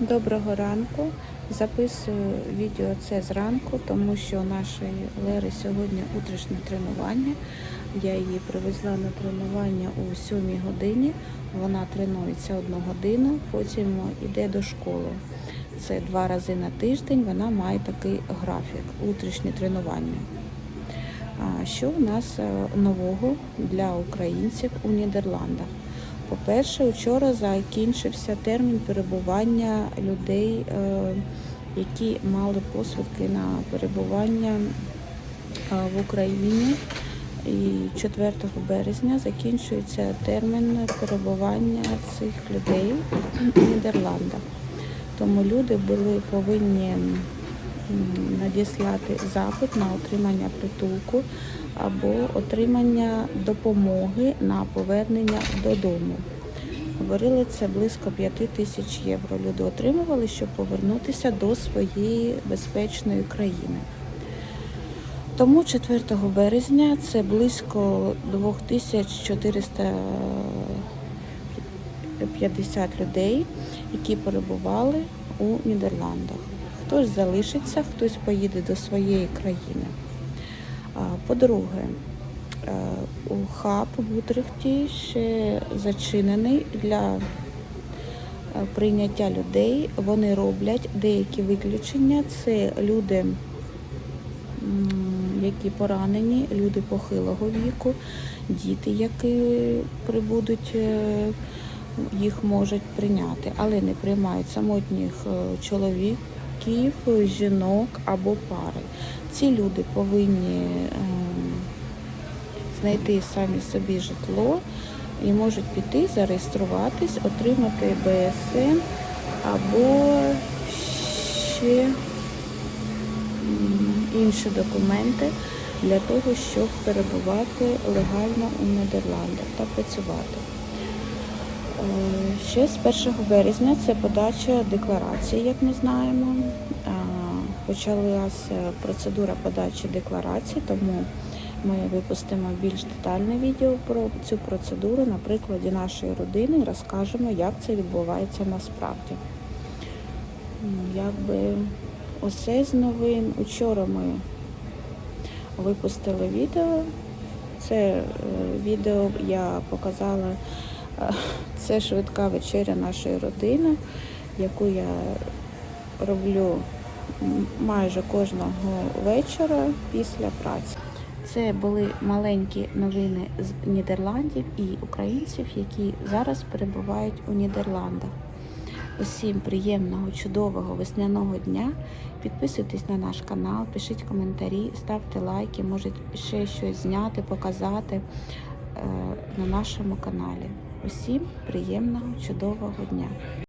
Доброго ранку. Записую відео це зранку, тому що у нашої Лери сьогодні утрішнє тренування. Я її привезла на тренування у 7 годині. Вона тренується одну годину, потім йде до школи. Це два рази на тиждень. Вона має такий графік утрішнє тренування. Що у нас е, нового для українців у Нідерландах? По-перше, вчора закінчився термін перебування людей, е, які мали посвідки на перебування е, в Україні. І 4 березня закінчується термін перебування цих людей у Нідерландах. Тому люди були повинні надіслати запит на отримання притулку або отримання допомоги на повернення додому. Говорили це близько 5 тисяч євро. Люди отримували, щоб повернутися до своєї безпечної країни. Тому 4 березня це близько 2450 людей, які перебували у Нідерландах. Хтось залишиться, хтось поїде до своєї країни. По-друге, е, хаб в Утрехті ще зачинений для е, прийняття людей. Вони роблять деякі виключення. Це люди, які поранені, люди похилого віку, діти, які прибудуть, е, їх можуть прийняти, але не приймають самотніх е, чоловіків, жінок або пари. Ці люди повинні е, знайти самі собі житло і можуть піти, зареєструватись, отримати БСН або ще інші документи для того, щоб перебувати легально у Нідерландах та працювати. Е, Ще з 1 березня це подача декларації, як ми знаємо. Почалася процедура подачі декларації, тому ми випустимо більш детальне відео про цю процедуру на прикладі нашої родини і розкажемо, як це відбувається насправді. Якби усе з новин. Учора ми випустили відео. Це е, відео я показала. Це швидка вечеря нашої родини, яку я роблю майже кожного вечора після праці. Це були маленькі новини з Нідерландів і українців, які зараз перебувають у Нідерландах. Усім приємного, чудового весняного дня. Підписуйтесь на наш канал, пишіть коментарі, ставте лайки, може ще щось зняти, показати е, на нашому каналі. Усім приємного, чудового дня!